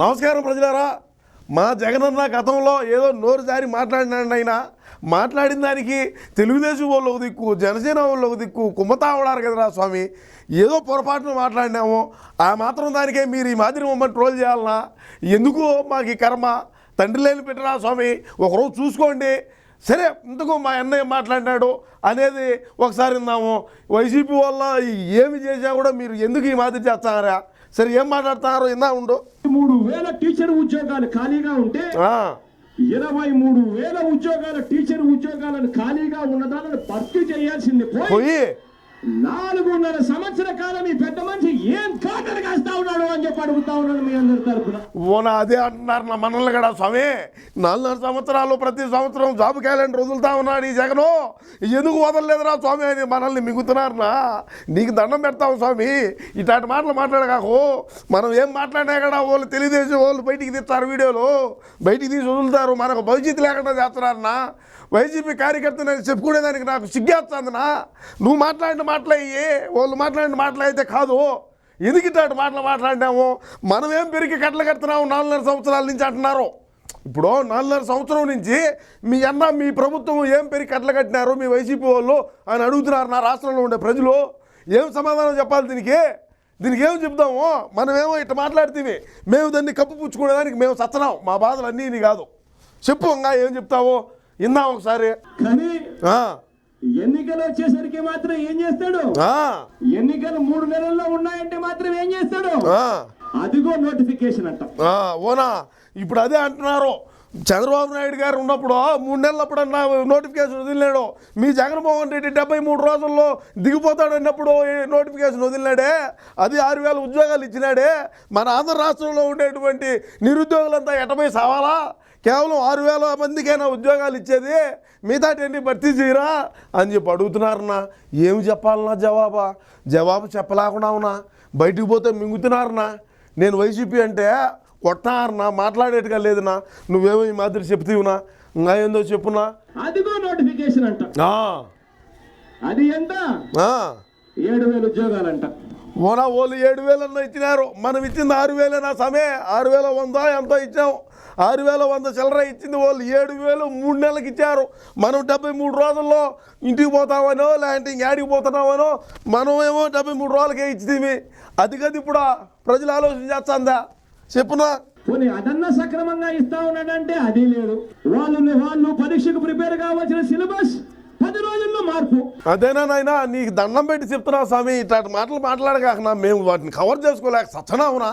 నమస్కారం ప్రజలారా. మా జగనన్న గతంలో ఏదో నోరు జారి మాట్లాడినాడు ఆయన మాట్లాడిన దానికి తెలుగుదేశం వాళ్ళు ఒక దిక్కు జనసేన వాళ్ళు ఒక దిక్కు కుమ్మతా ఉన్నారు కదరా స్వామి. ఏదో పొరపాటున మాట్లాడినాము. ఆ మాత్రం దానికే మీరు ఈ మాదిరి మమ్మల్ని ట్రోల్ చేయాలనా? ఎందుకు మాకు ఈ కర్మ? తండ్రి లేని పెట్టరా స్వామి ఒకరోజు చూసుకోండి. సరే ఇంతకు మా అన్నయ్య మాట్లాడినాడు అనేది ఒకసారి విన్నాము వైసీపీ వల్ల ఏమి చేసినా కూడా మీరు ఎందుకు ఈ మాదిరి చేస్తారా? సరే ఏం మాట్లాడుతున్నారో ఇందా ఉండు. మూడు వేల టీచర్ ఉద్యోగాలు ఖాళీగా ఉంటే ఇరవై మూడు వేల ఉద్యోగాల టీచర్ ఉద్యోగాలను ఖాళీగా ఉన్నదాన్ని భర్తీ చేయాల్సింది పోయి నాలుగున్నర సంవత్సర కాలం ఈ పెద్ద మనిషి ఏం కాటలు కాస్తా అడుగుతా ఉన్నాడు మీ అందరి తరపున. అదే అంటున్నారు నా మనల్ని కూడా స్వామి. నాలుగున్నర సంవత్సరాలు ప్రతి సంవత్సరం జాబ్ క్యాలెండర్ వదులుతా ఉన్నాడు ఈ జగను. ఎందుకు వదలలేదురా స్వామి అని మనల్ని మింగుతున్నారనా నీకు దండం పెడతావు స్వామి. ఇట్లాంటి మాటలు మాట్లాడకాకు మనం ఏం మాట్లాడినా కూడా వాళ్ళు తెలియదేశం వాళ్ళు బయటికి తీస్తారు వీడియోలు. బయటికి తీసి వదులుతారు. మనకు భవిష్యత్తు లేకుండా చేస్తున్నారన్నా వైసీపీ కార్యకర్తని చెప్పుకునేదానికి నాకు సిగ్గేస్తుందినా నువ్వు మాట్లాడిన మాటలయ్యి వాళ్ళు మాట్లాడిన మాటలు అయితే కాదు. ఎందుకు ఇట్లాంటి మాటలు మాట్లాడినాము. మనం ఏం పెరిగి కట్టలు కడుతున్నాము నాలుగున్నర సంవత్సరాల నుంచి అంటున్నారు. ఇప్పుడు నాలుగున్నర సంవత్సరం నుంచి మీ అన్న మీ ప్రభుత్వం ఏం పెరిగి కట్టలు కట్టినారు? మీ వైసీపీ వాళ్ళు అని అడుగుతున్నారు నా రాష్ట్రంలో ఉండే ప్రజలు. ఏం సమాధానం చెప్పాలి దీనికి? దీనికి ఏం చెప్తాము మనమేమో ఇట్లా మాట్లాడితే మేము దాన్ని కప్పు పుచ్చుకునేదానికి మేము సత్తనాం మా బాధలు అన్నీ ఇన్ని కాదు. చెప్పు ఇంకా ఏం చెప్తావు? ఇందాం ఒకసారి. ఎన్నికలు వచ్చేసరికి మాత్రం ఏం చేస్తాడు? ఎన్నికలు మూడు నెలల్లో ఉన్నాయంటే మాత్రం ఏం చేస్తాడు. అదిగో నోటిఫికేషన్ అంట. ఓనా? ఇప్పుడు అదే అంటున్నారు. చంద్రబాబు నాయుడు గారు ఉన్నప్పుడు మూడు నెలలప్పుడు అన్న నోటిఫికేషన్ వదిలినాడు. మీ జగన్మోహన్ రెడ్డి డెబ్బై మూడు రోజుల్లో దిగిపోతాడు అన్నప్పుడు నోటిఫికేషన్ వదిలినాడే? అది ఆరు వేల ఉద్యోగాలు ఇచ్చినాడే. మన ఆంధ్ర రాష్ట్రంలో ఉండేటువంటి నిరుద్యోగులంతా ఎటపోయి సావాలా? కేవలం ఆరు వేల మందికైనా ఉద్యోగాలు ఇచ్చేది మిగతాటన్ని భర్తీ చేయరా అని చెప్పి అడుగుతున్నారన్నా. ఏమి చెప్పాలన్నా జవాబా? జవాబు చెప్పలేకుండా ఉన్నా. బయటికి పోతే మింగుతున్నారన్నా. నేను వైసీపీ అంటే కొట్టారన్నా మాట్లాడేట్టుగా లేదునా నువ్వేమో ఈ మాదిరి చెప్తీవునా? ఇంకా ఏందో చెప్పునా అదిగో నోటిఫికేషన్ అంట. అది ఎంత. ఏడు వేల ఉద్యోగాలంట. ఓనా వాళ్ళు ఏడు వేలన్నా ఇచ్చినారు. మనం ఇచ్చింది ఆరు వేలేనా సమే? ఆరు వేల వంద? ఎంతో ఇచ్చాం. ఆరు వేల వంద చిల్లర ఇచ్చింది వాళ్ళు. ఏడు వేలు మూడు నెలలకు ఇచ్చారు. మనం డెబ్బై మూడు రోజుల్లో ఇంటికి పోతామనో లేదంటే ఇంకేడికి పోతున్నామనో మనమేమో డెబ్బై మూడు రోజులకే ఇచ్చింది. అది కదా ఇప్పుడు? ప్రజలు ఆలోచన చేస్తుందా? చెప్పునా? పోనీ అదన్నా సక్రమంగా ఇస్తా ఉన్నాడంటే అది లేదు. వాళ్ళు వాళ్ళు పరీక్షకు ప్రిపేర్ కావాల్సిన సిలబస్ పది రోజుల్లో మార్పు. అదేనా నాయన? నీకు దండం పెట్టి చెప్తున్నా స్వామి ఇట్లాంటి మాటలు మాట్లాడగాకనా? మేము వాటిని కవర్ చేసుకోలేక సచ్చనావునా?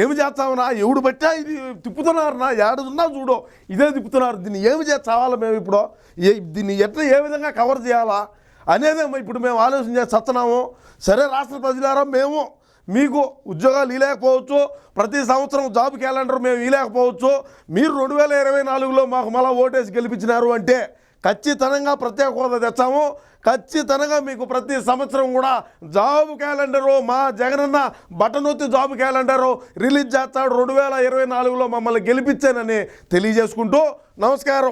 ఏమి చేస్తావునా? ఎవడు బట్టా ఇది తిప్పుతున్నారునా? ఏడున్నా చూడు. ఇదే తిప్పుతున్నారు. దీన్ని ఏమి చేస్తావాలా మేము ఇప్పుడు? ఏ దీన్ని ఎట్లా ఏ విధంగా కవర్ చేయాలా? అనేదే ఇప్పుడు మేము ఆలోచన చేసి సత్తనాము సరే రాష్ట్ర ప్రజలారా మేము మీకు ఉద్యోగాలు ఇవ్వలేకపోవచ్చు ప్రతి సంవత్సరం జాబ్ క్యాలెండర్ మేము ఇవ్వలేకపోవచ్చు మీరు రెండు వేల ఇరవై నాలుగులో మాకు మళ్ళీ ఓటేసి గెలిపించినారు అంటే ఖచ్చితంగా ప్రత్యేక హోదా తెచ్చాము. ఖచ్చితంగా మీకు ప్రతి సంవత్సరం కూడా జాబ్ క్యాలెండరు. మా జగనన్న బటనొత్తి జాబ్ క్యాలెండరు రిలీజ్ చేస్తాడు. రెండు వేల ఇరవై నాలుగులో మమ్మల్ని గెలిపించానని తెలియజేసుకుంటూ నమస్కారం.